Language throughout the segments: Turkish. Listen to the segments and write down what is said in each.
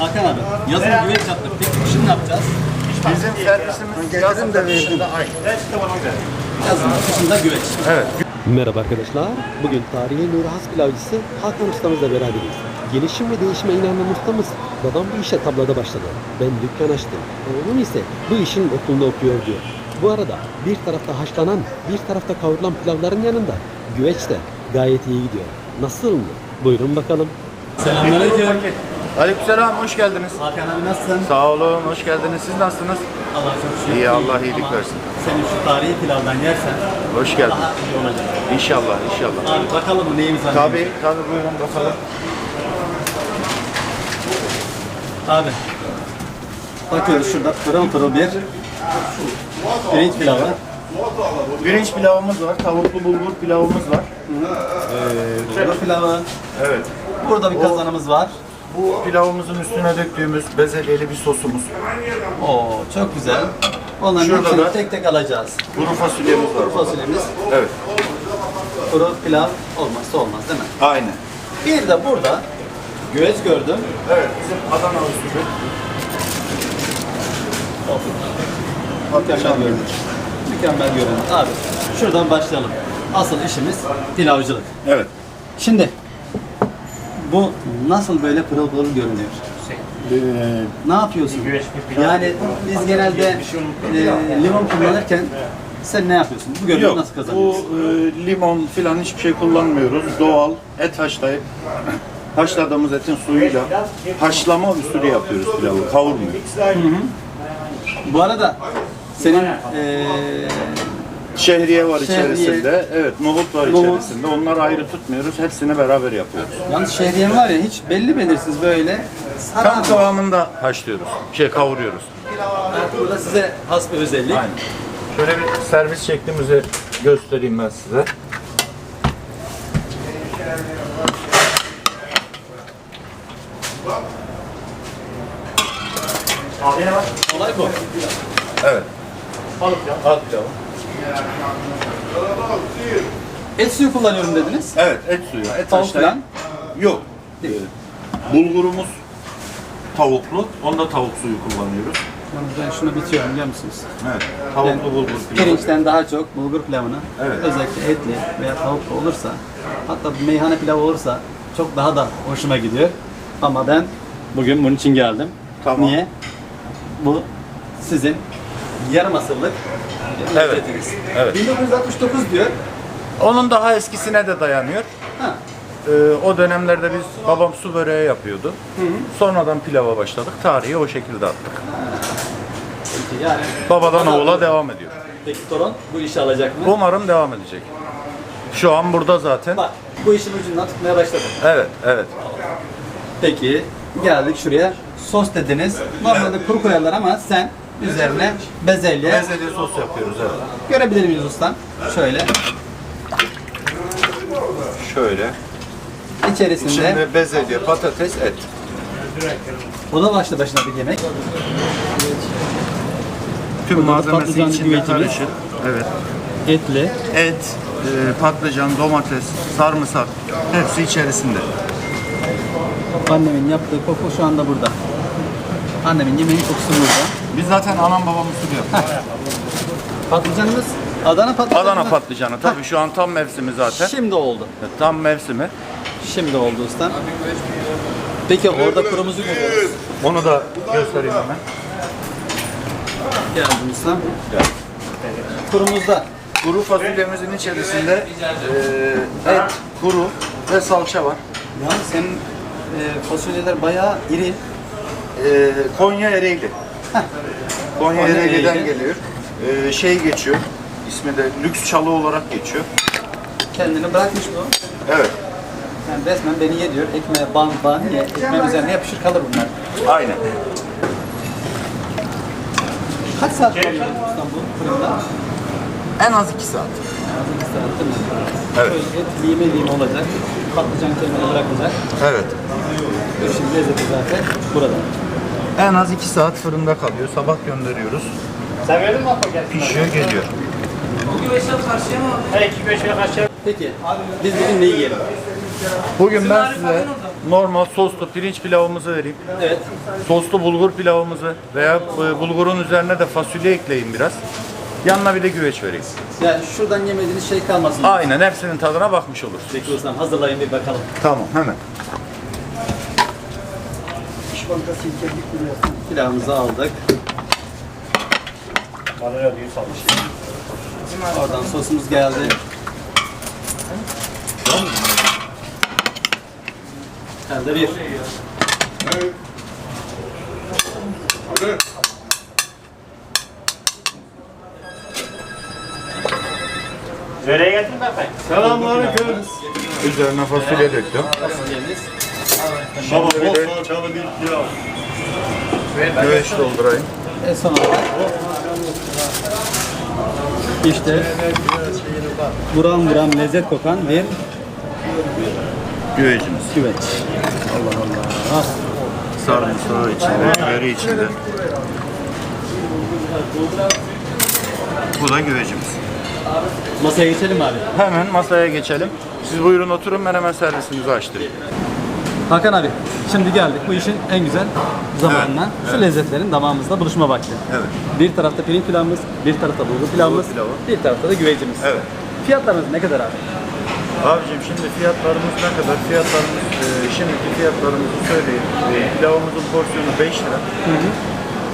Hakan abi yazın güveç yaptık. Peki kışın ne yapacağız? Bizim servisimiz yazın da kışın da aynı. Yazın kışında güveç. Evet. Merhaba arkadaşlar. Bugün tarihi Nuri Has Pilavcısı Hakan ustamızla beraberiz. Gelişim ve değişime inanan ustamız babam bu işe tablada başladı. Ben dükkan açtım. Oğlum ise bu işin okulunu okuyor diyor. Bu arada bir tarafta haşlanan, bir tarafta kavrulan pilavların yanında güveç de gayet iyi gidiyor. Nasıl mı? Buyurun bakalım. Selamünaleyküm. Aleykümselam, hoş geldiniz. Hakan abi nasılsın? Sağ olun, hoş geldiniz. Siz nasılsınız? Allah çok şükür. İyi, Allah iyilik Ama versin. Senin şu tarihi pilavdan yersen Hoş geldin. daha iyi olacak. İnşallah, inşallah. Abi bakalım bu neyimiz var? Tabii, tabii buyurun bakalım. Abi. Bakıyoruz şurada pırıl pırıl bir pirinç pilavı. Pirinç pilavımız var, tavuklu bulgur pilavımız var. Burada pilavı. Evet. Burada bir kazanımız var. Pilavımızın üstüne döktüğümüz bezelyeli bir sosumuz. Oo çok güzel. Onların Şurada hepsini da- tek tek alacağız. Kuru fasulyemiz var. Kuru fasulyemiz, Evet. kuru pilav olmazsa olmaz değil mi? Aynen. Bir de burada güveç gördüm. Evet, bizim Adana usulü. Mükemmel görünüyor. Mükemmel görünüyor. Abi şuradan başlayalım. Asıl işimiz pilavcılık. Evet. Şimdi bu nasıl böyle pırıl pırıl görünüyor? Ee, Ne yapıyorsun? Yani biz genelde e, limon kullanırken sen ne yapıyorsun? Bu görünümü Yok, nasıl bu kazanıyorsun? e, limon filan hiçbir şey kullanmıyoruz. Doğal et haşlayıp haşladığımız etin suyuyla haşlama usulü yapıyoruz pilavı. Kavurmuyoruz. Bu arada senin e, Şehriye var Şehriye. içerisinde. Evet, nohut var Nohut. içerisinde. Onları ayrı tutmuyoruz. Hepsini beraber yapıyoruz. yalnız şehriyen var ya hiç belli belirsiz böyle Tam kıvamında haşlıyoruz. Şey kavuruyoruz. Burada size has bir özellik. Aynen. Şöyle bir servis şeklimizi göstereyim ben size. Olay bu. Evet. At pilavı. Et suyu kullanıyorum dediniz. Evet, et suyu. Et Tavuk haşlayıp. falan. Yok. Değil. Ee, Bulgurumuz tavuklu. Onda tavuk suyu kullanıyoruz. Ben şunu bitiyorum biliyor musunuz? Evet. Tavuklu Ben bulgur pilavı. Pirinçten daha çok bulgur pilavını Evet. özellikle etli veya tavuklu olursa hatta bir meyhane pilavı olursa çok daha da hoşuma gidiyor. Ama ben bugün bunun için geldim. Tamam. Niye? Bu sizin yarım asırlık Evet. Evet. 1969 diyor. Onun daha eskisine de dayanıyor. Ha. Ee, o dönemlerde biz babam su böreği yapıyordu. Sonradan pilava başladık. Tarihi o şekilde attık. Peki yani Babadan Bana- oğula devam ediyor. peki torun bu işi alacak mı? Umarım devam edecek. Şu an burada zaten. Bak bu işin ucundan tutmaya başladım. Evet, evet. Peki geldik şuraya. Sos dediniz. Normalde kuru koyarlar ama sen üzerine bezelye Bezelye sos yapıyoruz evet. görebilir miyiz ustam? Şöyle. Şöyle. İçerisinde İçinde bezelye, patates, et. bu da başlı başına bir yemek. Tüm Burada da malzemesi içinde güvecimiz. karışık. Evet. Etli. Et, e, patlıcan, domates, sarımsak hepsi içerisinde. Annemin yaptığı koku şu anda burada. Annemin yemeğin kokusu burada. Biz zaten anam babam usulü yapıyoruz. Patlıcanımız Adana patlıcanı. Adana patlıcanı tabii şu an tam mevsimi zaten. Şimdi oldu. Tam mevsimi. Şimdi oldu ustam. Peki orada kurumuzu görüyoruz. Onu da göstereyim hemen. Geldim ustam. Gel. Kurumuzda Kuru fasulyemizin içerisinde e, et, kuru ve salça var. Yalnız senin e, fasulyeler bayağı iri. E, Konya Ereğli. Konya Konya Ereğli'den Ereğli. geliyor. E, şey geçiyor. İsmi de lüks çalı olarak geçiyor. Kendini bırakmış bu. Evet. Yani resmen beni ye diyor. Ekmeğe ban ban ye. Ekmeğin üzerine yapışır kalır bunlar. Aynen. Kaç saat kalıyor ustam bu fırında? En az 2 saat. Az iki saat değil mi? Evet. Şöyle et lime lime olacak. Patlıcan kendini bırakacak. Evet. İşin lezzeti zaten burada. En az 2 saat fırında kalıyor. Sabah gönderiyoruz. Sen verdin mi? Pişiyor geliyor. He iki beşe karşıya. Peki biz bugün ne yiyelim? Bugün ben size normal soslu pirinç pilavımızı vereyim. Evet. Soslu bulgur pilavımızı veya e, bulgurun üzerine de fasulye ekleyin biraz. Yanına bir de güveç vereyim. Yani şuradan yemediğiniz şey kalmasın. Aynen hepsinin tadına bakmış olursun. Peki ustam hazırlayın bir bakalım. Tamam hemen. Pilavımızı aldık. Oradan sosumuz geldi. Elde bir. Böreği getirin efendim. Selamünaleyküm. Üzerine fasulye döktüm. Fasulyemiz. Baba bol Güveç doldurayım. En son olarak işte buram buram lezzet kokan bir Güvecimiz. güveç. Allah Allah. Sarımsağı içinde, biberi içinde. Bu da güvecimiz. Masaya geçelim abi. Hemen masaya geçelim. Siz buyurun oturun ben hemen servisinizi açtırayım. Hakan abi, şimdi geldik bu işin en güzel zamanına. Evet, Şu evet. lezzetlerin damağımızda buluşma vakti. Evet. Bir tarafta pirinç pilavımız, bir tarafta bulgur pilavımız, pilavı. bir tarafta da güvecimiz. Evet. Fiyatlarımız ne kadar abi? Abicim şimdi fiyatlarımız ne kadar? Fiyatlarımız, e, şimdiki fiyatlarımızı söyleyeyim. E, pilavımızın porsiyonu 5 lira.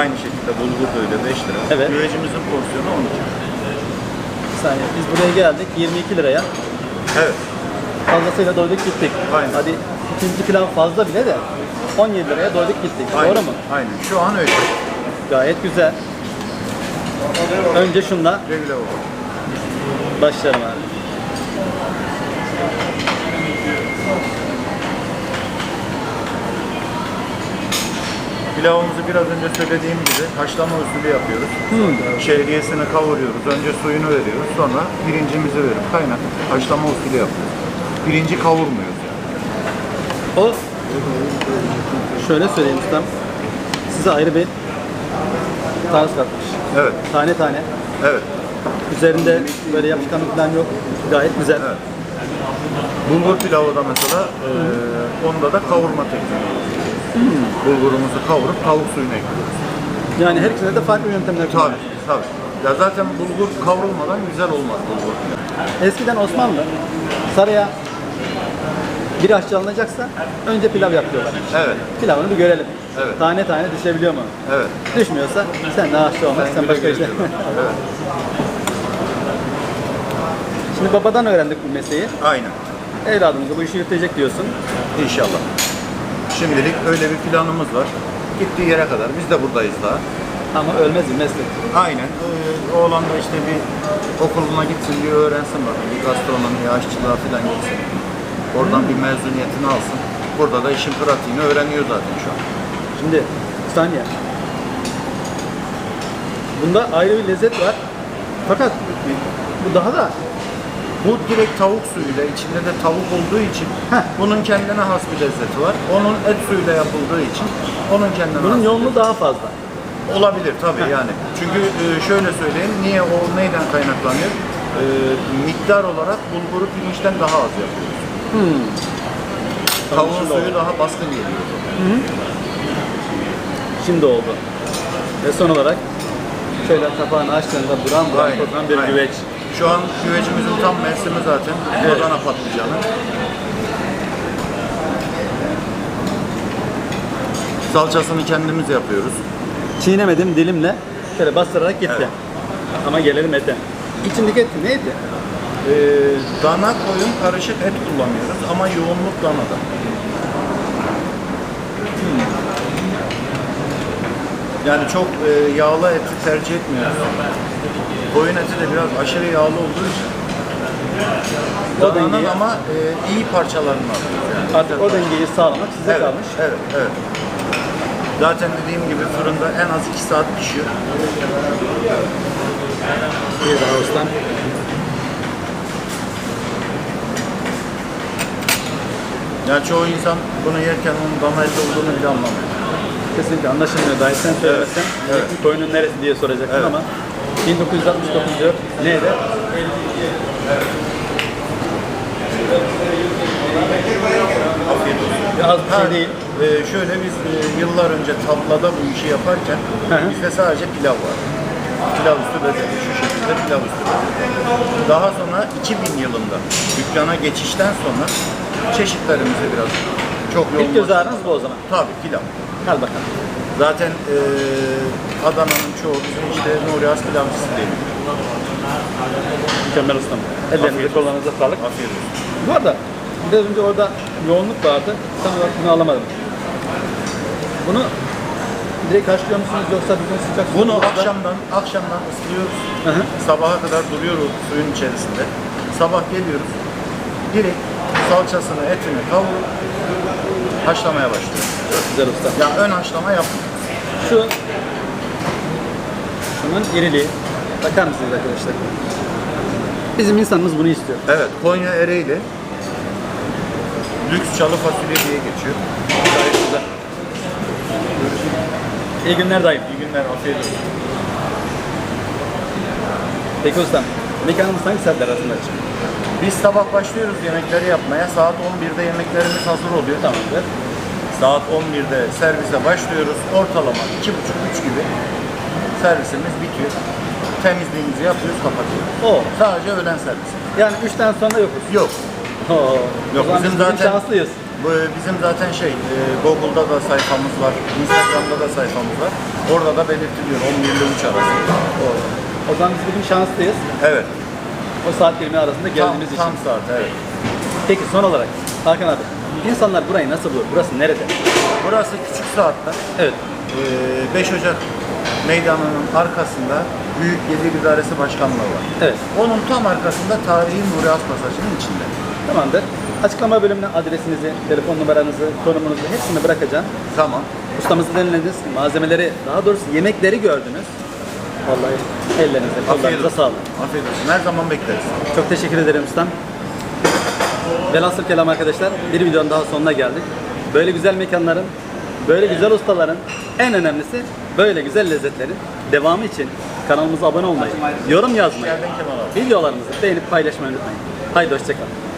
Aynı şekilde bulgur da öyle 5 lira. Evet. Güvecimizin porsiyonu 12 lira. Bir saniye, biz buraya geldik 22 liraya. Evet. Fazlasıyla doyduk gittik. Aynen. Hadi ikinci pilav fazla bile de 17 liraya doyduk gittik. Aynen. Doğru mu? Aynen. Şu an öyle. Gayet güzel. Önce şunla Güle güle baba. başlayalım abi. Pilavımızı biraz önce söylediğim gibi haşlama usulü yapıyoruz. Şehriyesini kavuruyoruz. Önce suyunu veriyoruz. Sonra pirincimizi verip kaynatıp haşlama usulü yapıyoruz. Pirinci kavurmuyoruz. O şöyle söyleyeyim ustam. Size ayrı bir tarz katmış. Evet, Tane tane. evet. Üzerinde böyle yapışkanlık falan yok. Gayet güzel. Evet. Bulgur pilavı da mesela eee, onda da kavurma tekniği. Bulgurumuzu kavurup tavuk suyuna ekliyoruz. Yani her ikisinde de farklı yöntemler Tabii, kullanıyor. tabii. Ya zaten bulgur kavrulmadan güzel olmaz bulgur. Eskiden Osmanlı saraya bir aşçı alınacaksa önce pilav yapıyorlar. Evet, Pilavını bir görelim. Evet. Tane tane düşebiliyor mu? evet. Düşmüyorsa sen de aşçı olmak, sen, başka diyorum. Evet, Şimdi babadan öğrendik bu mesleği. aynen. Evladımıza bu işi yürütecek diyorsun. İnşallah. Şimdilik öyle bir planımız var. Gittiği yere kadar biz de buradayız daha. Ama ölmez bir meslek. Aynen. Ee, oğlan da işte bir okuluna gitsin, bir öğrensin bakın. Bir gastronomi, aşçılığa falan gitsin. Oradan bir mezuniyetini alsın. Burada da işin pratiğini öğreniyor zaten şu an. Şimdi bir saniye. Bunda ayrı bir lezzet var. Fakat bu daha da Bu direkt tavuk suyuyla, içinde de tavuk olduğu için Heh. bunun kendine has bir lezzeti var. Onun et suyuyla yapıldığı için onun kendine bunun has. yoğunluğu daha fazla. Olabilir tabii yani. Çünkü e, şöyle söyleyeyim, niye o neyden kaynaklanıyor? E, miktar olarak bulguru pirinçten daha az yapıyoruz. Tavuğun suyu oldu. daha baskın geliyor. Şimdi oldu. Ve son olarak şöyle kapağını açtığında buram buram kokan bir aynen. güveç. Şu an güvecimizin tam mevsimi zaten. Adana patlıcanı. Salçasını kendimiz yapıyoruz. Çiğnemedim dilimle şöyle bastırarak gitti. Evet. Ama gelelim ete. İçindeki et neydi? Ee, dana koyun karışık et kullanıyoruz ama yoğunluk danada. Hmm. Yani çok e, yağlı eti tercih etmiyoruz. Koyun eti de biraz aşırı yağlı olduğu için. O Dananın dengeyi- ama e, iyi parçalarını alıyoruz yani. Artık o dengeyi sağlamak size Evet, kalmış. evet, evet. Zaten dediğim gibi fırında en az 2 saat pişiyor. Bir daha ustam. Yani çoğu insan bunu yerken onun dana eti olduğunu bile anlamıyor. Kesinlikle anlaşılmıyor. Dahi sen söylemezsen Evet. evet. koyunun neresi diye soracaksın Evet. ama 1969 diyor. Neydi? Olsun. Az bir şey değil. e, şöyle biz e, yıllar önce tablada bu işi yaparken Hı hı. bizde sadece pilav var. Pilav üstü bezeli, şu şekilde pilav üstü. Daha sonra 2000 yılında dükkana geçişten sonra çeşitlerimizi biraz çok yoğun. İlk göz ağrınız bu o zaman. Tabii pilav. Hadi bakalım. Zaten e, Adana'nın çoğu bizim işte Nuri Has pilavcısı değil. Mükemmel ustam. Ellerinize Afiyet kollarınıza sağlık. Afiyet olsun. Bu arada biraz önce orada yoğunluk vardı. Tam olarak bunu alamadım. Bunu direkt haşlıyor musunuz yoksa bir gün sıcak su Bunu tuzla- akşamdan akşamdan ıslıyoruz. Hı hı. Sabaha kadar duruyoruz suyun içerisinde. Sabah geliyoruz. Direkt salçasını, etini kavurup haşlamaya başlıyoruz. Çok güzel usta. Ya ön haşlama yapmıyoruz. Şu şunun iriliği. Bakar mısınız arkadaşlar? Bizim insanımız bunu istiyor. Evet, Konya Ereğli lüks çalı fasulye diye geçiyor. İyi günler dayım. İyi günler, afiyet olsun. Peki ustam, mekanımız hangi saatler arasında açık? Biz sabah başlıyoruz yemekleri yapmaya. Saat 11'de yemeklerimiz hazır oluyor. Tamamdır. Saat 11'de servise başlıyoruz. Ortalama 2.30-3 gibi servisimiz bitiyor. Temizliğimizi yapıyoruz, kapatıyoruz. Oo. Sadece öğlen servisi. Yani 3'ten sonra yokuz. Yok. Oo. Yok, bizim zaten- şanslıyız. Bu bizim zaten şey, e, Google'da da sayfamız var, Instagram'da da sayfamız var. Orada da belirtiliyor 11 ile 3 arası. Oo. O zaman biz bugün şanslıyız. Evet. O saat dilimi arasında Tam, geldiğimiz tam için. saat, evet. Peki son olarak Hakan abi, insanlar burayı nasıl bulur? Burası nerede? Burası Küçük Saat'ta. Evet. e, 5 Ocak Meydanı'nın arkasında Büyük Gelir İdaresi Başkanlığı var. Evet. Onun tam arkasında tarihi Nuri Pasajı'nın içinde. Tamamdır. Açıklama bölümüne adresinizi, telefon numaranızı, konumunuzu hepsini bırakacağım. Tamam. Ustamızı dinlediniz, malzemeleri, daha doğrusu yemekleri gördünüz. Vallahi ellerinize, kollarınıza sağlık. Afiyet olsun. Her zaman bekleriz. Çok teşekkür ederim ustam. Velhasıl kelam arkadaşlar, bir videonun daha sonuna geldik. Böyle güzel mekanların, böyle güzel ustaların, en önemlisi böyle güzel lezzetlerin devamı için kanalımıza abone olmayı, yorum yazmayı, videolarımızı beğenip paylaşmayı unutmayın. Haydi hoşçakalın.